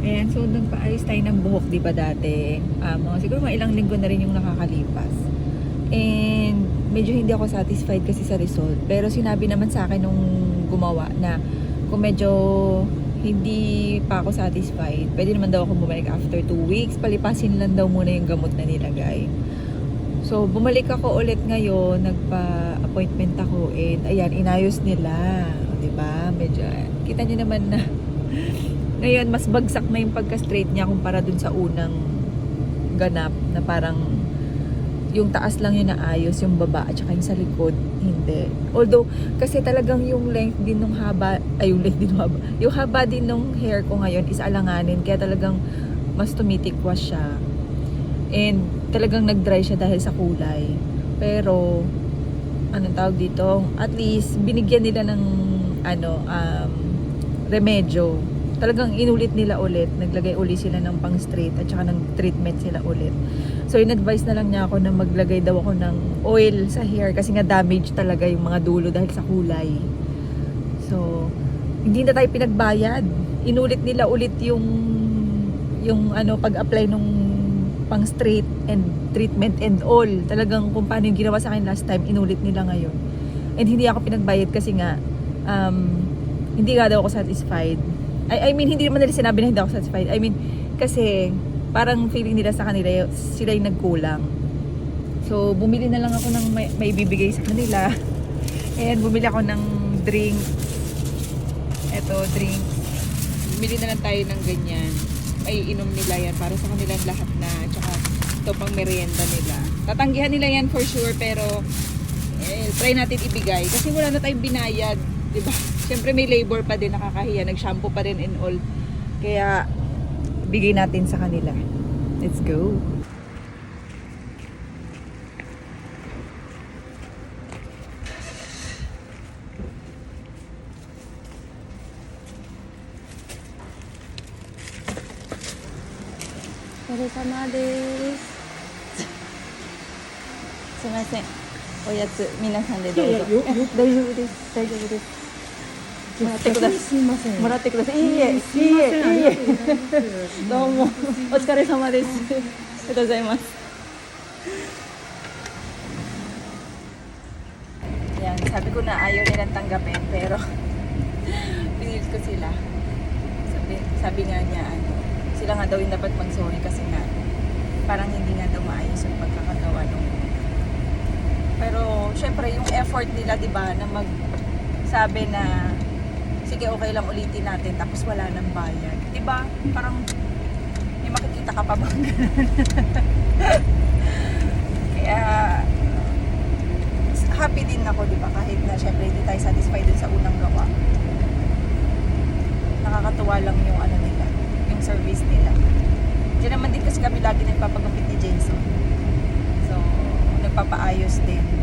Ayan, so nagpaayos tayo ng buhok, di ba dati? Ah, mga siguro mga ilang linggo na rin yung nakakalipas. And medyo hindi ako satisfied kasi sa result. Pero sinabi naman sa akin nung gumawa na kung medyo hindi pa ako satisfied, pwede naman daw ako bumalik after 2 weeks. Palipasin lang daw muna yung gamot na nilagay. So, bumalik ako ulit ngayon, nagpa-appointment ako and ayan, inayos nila. Ba? Medyo kita niyo naman na ngayon mas bagsak na yung pagka-straight niya kumpara dun sa unang ganap na parang yung taas lang yung naayos, yung baba at saka yung sa likod, hindi. Although, kasi talagang yung length din nung haba, ay yung length din nung haba, yung haba din nung hair ko ngayon is alanganin, kaya talagang mas tumitikwas siya. And talagang nag-dry siya dahil sa kulay. Pero, anong tawag dito, at least binigyan nila ng ano, um, remedyo. Talagang inulit nila ulit, naglagay uli sila ng pang straight at saka ng treatment sila ulit. So in-advise na lang niya ako na maglagay daw ako ng oil sa hair kasi nga damage talaga yung mga dulo dahil sa kulay. So, hindi na tayo pinagbayad. Inulit nila ulit yung yung ano pag-apply nung pang straight and treatment and all. Talagang kung paano yung ginawa sa akin last time, inulit nila ngayon. And hindi ako pinagbayad kasi nga um, hindi nga daw ako satisfied. I, I mean, hindi naman nila sinabi na hindi ako satisfied. I mean, kasi parang feeling nila sa kanila, sila yung nagkulang. So, bumili na lang ako ng may, may bibigay sa kanila. And bumili ako ng drink. Eto, drink. Bumili na lang tayo ng ganyan. Ay, inom nila yan para sa kanilang lahat na. Tsaka, ito pang merienda nila. Tatanggihan nila yan for sure, pero eh, try natin ibigay. Kasi wala na tayong binayad. 'di ba? Siyempre may labor pa din nakakahiya. Nag-shampoo pa rin and all. Kaya, bigay natin sa kanila. Let's go.お疲れ様です。すみません。 おやつ皆さんでどうぞ。大丈夫です大丈夫です。もらってください。すいません。もらってください。いいえ、いいえ、どうも、お疲れ様です。ありがとうございます。いや、さびこな、あよりなたんがペンペロ。ピリつくしら。さび、さびがにゃ、あの、しらがどいんだぱくんそうにかせな。パランエンディングがどうもあい。Syempre yung effort nila 'di ba na mag sabi na sige okay lang ulitin natin tapos wala nang bayad 'di ba parang may makikita ka pa ba kaya happy din ako, di ba? Kahit na syempre hindi tayo satisfied dun sa unang gawa. Nakakatuwa lang yung ano nila, yung service nila. Diyan naman din kasi kami lagi nagpapagupit ni Jason. So, nagpapaayos din.